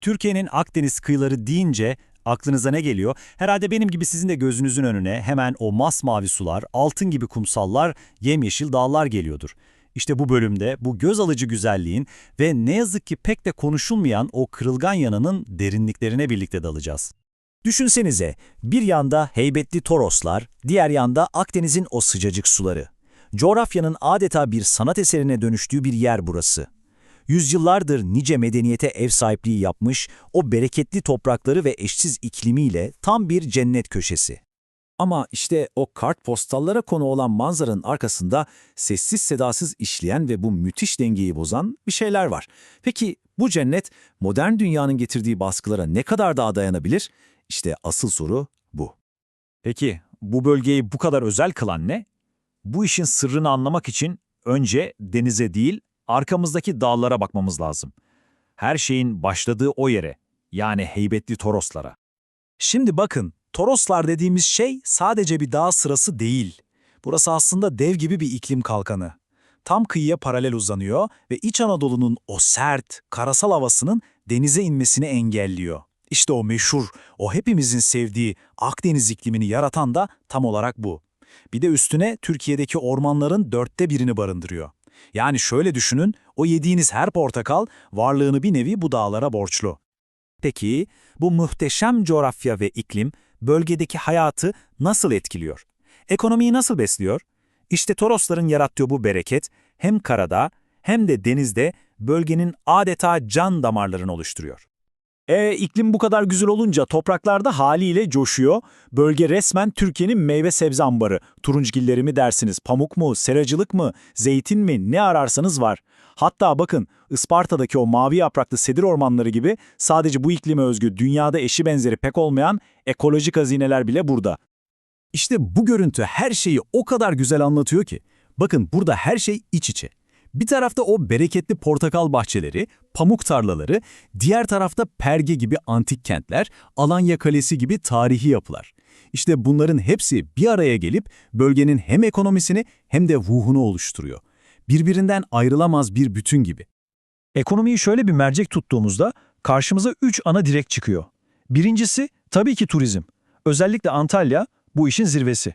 Türkiye'nin Akdeniz kıyıları deyince aklınıza ne geliyor? Herhalde benim gibi sizin de gözünüzün önüne hemen o masmavi sular, altın gibi kumsallar, yemyeşil dağlar geliyordur. İşte bu bölümde bu göz alıcı güzelliğin ve ne yazık ki pek de konuşulmayan o kırılgan yanının derinliklerine birlikte dalacağız. Düşünsenize, bir yanda heybetli Toroslar, diğer yanda Akdeniz'in o sıcacık suları. Coğrafyanın adeta bir sanat eserine dönüştüğü bir yer burası. Yüzyıllardır nice medeniyete ev sahipliği yapmış, o bereketli toprakları ve eşsiz iklimiyle tam bir cennet köşesi. Ama işte o kartpostallara konu olan manzaranın arkasında sessiz sedasız işleyen ve bu müthiş dengeyi bozan bir şeyler var. Peki bu cennet modern dünyanın getirdiği baskılara ne kadar daha dayanabilir? İşte asıl soru bu. Peki bu bölgeyi bu kadar özel kılan ne? Bu işin sırrını anlamak için önce denize değil, arkamızdaki dağlara bakmamız lazım. Her şeyin başladığı o yere, yani heybetli Toroslara. Şimdi bakın, Toroslar dediğimiz şey sadece bir dağ sırası değil. Burası aslında dev gibi bir iklim kalkanı. Tam kıyıya paralel uzanıyor ve İç Anadolu'nun o sert, karasal havasının denize inmesini engelliyor. İşte o meşhur, o hepimizin sevdiği Akdeniz iklimini yaratan da tam olarak bu. Bir de üstüne Türkiye'deki ormanların dörtte birini barındırıyor. Yani şöyle düşünün, o yediğiniz her portakal varlığını bir nevi bu dağlara borçlu. Peki bu muhteşem coğrafya ve iklim bölgedeki hayatı nasıl etkiliyor? Ekonomiyi nasıl besliyor? İşte Torosların yarattığı bu bereket hem karada hem de denizde bölgenin adeta can damarlarını oluşturuyor. E iklim bu kadar güzel olunca topraklarda haliyle coşuyor. Bölge resmen Türkiye'nin meyve sebze ambarı. Turuncgilleri mi dersiniz, pamuk mu, seracılık mı, zeytin mi ne ararsanız var. Hatta bakın Isparta'daki o mavi yapraklı sedir ormanları gibi sadece bu iklime özgü dünyada eşi benzeri pek olmayan ekolojik hazineler bile burada. İşte bu görüntü her şeyi o kadar güzel anlatıyor ki. Bakın burada her şey iç içe. Bir tarafta o bereketli portakal bahçeleri, pamuk tarlaları, diğer tarafta Perge gibi antik kentler, Alanya Kalesi gibi tarihi yapılar. İşte bunların hepsi bir araya gelip bölgenin hem ekonomisini hem de ruhunu oluşturuyor. Birbirinden ayrılamaz bir bütün gibi. Ekonomiyi şöyle bir mercek tuttuğumuzda karşımıza üç ana direk çıkıyor. Birincisi tabii ki turizm. Özellikle Antalya bu işin zirvesi.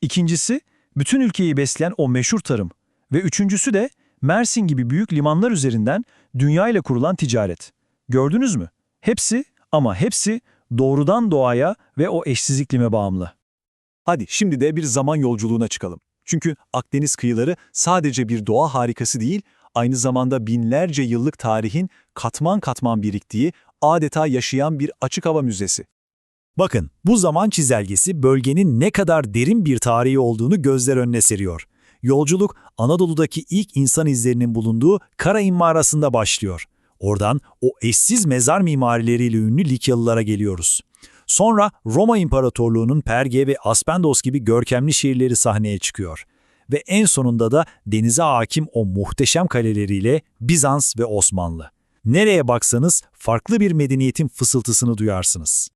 İkincisi bütün ülkeyi besleyen o meşhur tarım. Ve üçüncüsü de Mersin gibi büyük limanlar üzerinden dünya ile kurulan ticaret. Gördünüz mü? Hepsi ama hepsi doğrudan doğaya ve o eşsiz iklime bağımlı. Hadi şimdi de bir zaman yolculuğuna çıkalım. Çünkü Akdeniz kıyıları sadece bir doğa harikası değil, aynı zamanda binlerce yıllık tarihin katman katman biriktiği adeta yaşayan bir açık hava müzesi. Bakın bu zaman çizelgesi bölgenin ne kadar derin bir tarihi olduğunu gözler önüne seriyor. Yolculuk Anadolu'daki ilk insan izlerinin bulunduğu Karahin mağarasında başlıyor. Oradan o eşsiz mezar mimarileriyle ünlü Likyalılara geliyoruz. Sonra Roma İmparatorluğu'nun Perge ve Aspendos gibi görkemli şehirleri sahneye çıkıyor. Ve en sonunda da denize hakim o muhteşem kaleleriyle Bizans ve Osmanlı. Nereye baksanız farklı bir medeniyetin fısıltısını duyarsınız.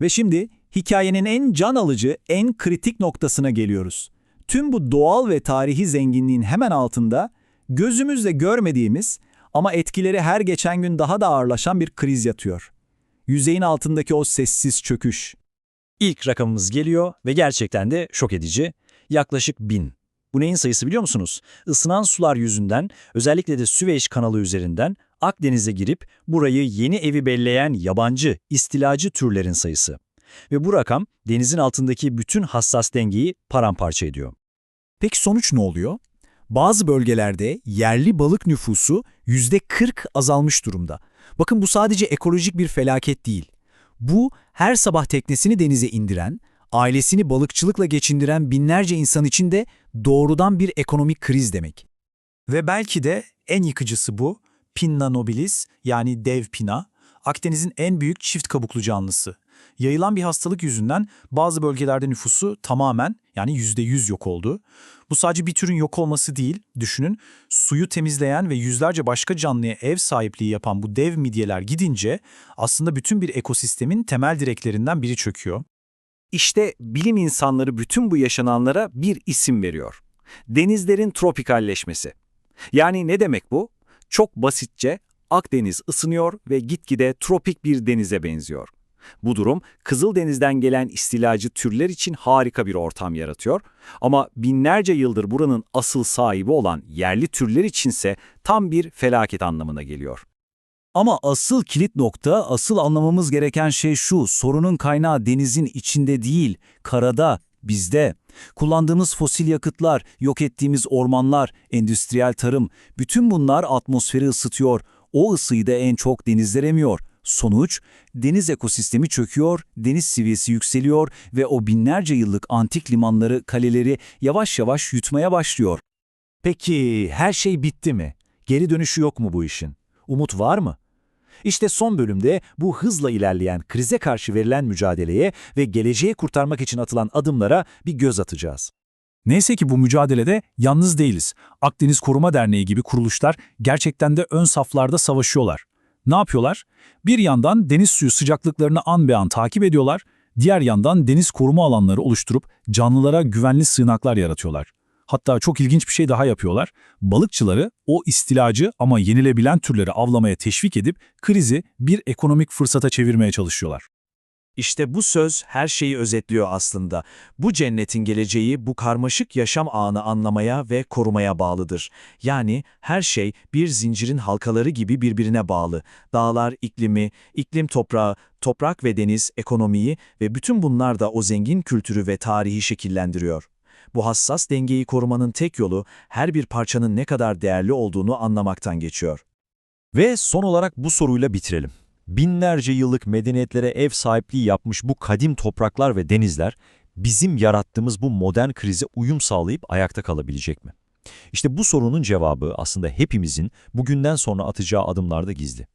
Ve şimdi hikayenin en can alıcı, en kritik noktasına geliyoruz. Tüm bu doğal ve tarihi zenginliğin hemen altında gözümüzle görmediğimiz ama etkileri her geçen gün daha da ağırlaşan bir kriz yatıyor. Yüzeyin altındaki o sessiz çöküş. İlk rakamımız geliyor ve gerçekten de şok edici. Yaklaşık bin. Bu neyin sayısı biliyor musunuz? Isınan sular yüzünden, özellikle de Süveyş kanalı üzerinden Akdeniz'e girip burayı yeni evi belleyen yabancı, istilacı türlerin sayısı. Ve bu rakam denizin altındaki bütün hassas dengeyi paramparça ediyor. Peki sonuç ne oluyor? Bazı bölgelerde yerli balık nüfusu %40 azalmış durumda. Bakın bu sadece ekolojik bir felaket değil. Bu her sabah teknesini denize indiren, ailesini balıkçılıkla geçindiren binlerce insan için de doğrudan bir ekonomik kriz demek. Ve belki de en yıkıcısı bu, Pinna nobilis yani dev pina, Akdeniz'in en büyük çift kabuklu canlısı. Yayılan bir hastalık yüzünden bazı bölgelerde nüfusu tamamen yani %100 yok oldu. Bu sadece bir türün yok olması değil, düşünün suyu temizleyen ve yüzlerce başka canlıya ev sahipliği yapan bu dev midyeler gidince aslında bütün bir ekosistemin temel direklerinden biri çöküyor. İşte bilim insanları bütün bu yaşananlara bir isim veriyor. Denizlerin tropikalleşmesi. Yani ne demek bu? Çok basitçe Akdeniz ısınıyor ve gitgide tropik bir denize benziyor. Bu durum Kızıldeniz'den gelen istilacı türler için harika bir ortam yaratıyor ama binlerce yıldır buranın asıl sahibi olan yerli türler içinse tam bir felaket anlamına geliyor. Ama asıl kilit nokta, asıl anlamamız gereken şey şu, sorunun kaynağı denizin içinde değil, karada, bizde. Kullandığımız fosil yakıtlar, yok ettiğimiz ormanlar, endüstriyel tarım, bütün bunlar atmosferi ısıtıyor. O ısıyı da en çok denizler emiyor. Sonuç, deniz ekosistemi çöküyor, deniz seviyesi yükseliyor ve o binlerce yıllık antik limanları, kaleleri yavaş yavaş yutmaya başlıyor. Peki her şey bitti mi? Geri dönüşü yok mu bu işin? Umut var mı? İşte son bölümde bu hızla ilerleyen krize karşı verilen mücadeleye ve geleceği kurtarmak için atılan adımlara bir göz atacağız. Neyse ki bu mücadelede yalnız değiliz. Akdeniz Koruma Derneği gibi kuruluşlar gerçekten de ön saflarda savaşıyorlar. Ne yapıyorlar? Bir yandan deniz suyu sıcaklıklarını an be an takip ediyorlar, diğer yandan deniz koruma alanları oluşturup canlılara güvenli sığınaklar yaratıyorlar. Hatta çok ilginç bir şey daha yapıyorlar. Balıkçıları o istilacı ama yenilebilen türleri avlamaya teşvik edip krizi bir ekonomik fırsata çevirmeye çalışıyorlar. İşte bu söz her şeyi özetliyor aslında. Bu cennetin geleceği bu karmaşık yaşam ağını anlamaya ve korumaya bağlıdır. Yani her şey bir zincirin halkaları gibi birbirine bağlı. Dağlar iklimi, iklim toprağı, toprak ve deniz ekonomiyi ve bütün bunlar da o zengin kültürü ve tarihi şekillendiriyor. Bu hassas dengeyi korumanın tek yolu her bir parçanın ne kadar değerli olduğunu anlamaktan geçiyor. Ve son olarak bu soruyla bitirelim. Binlerce yıllık medeniyetlere ev sahipliği yapmış bu kadim topraklar ve denizler bizim yarattığımız bu modern krize uyum sağlayıp ayakta kalabilecek mi? İşte bu sorunun cevabı aslında hepimizin bugünden sonra atacağı adımlarda gizli.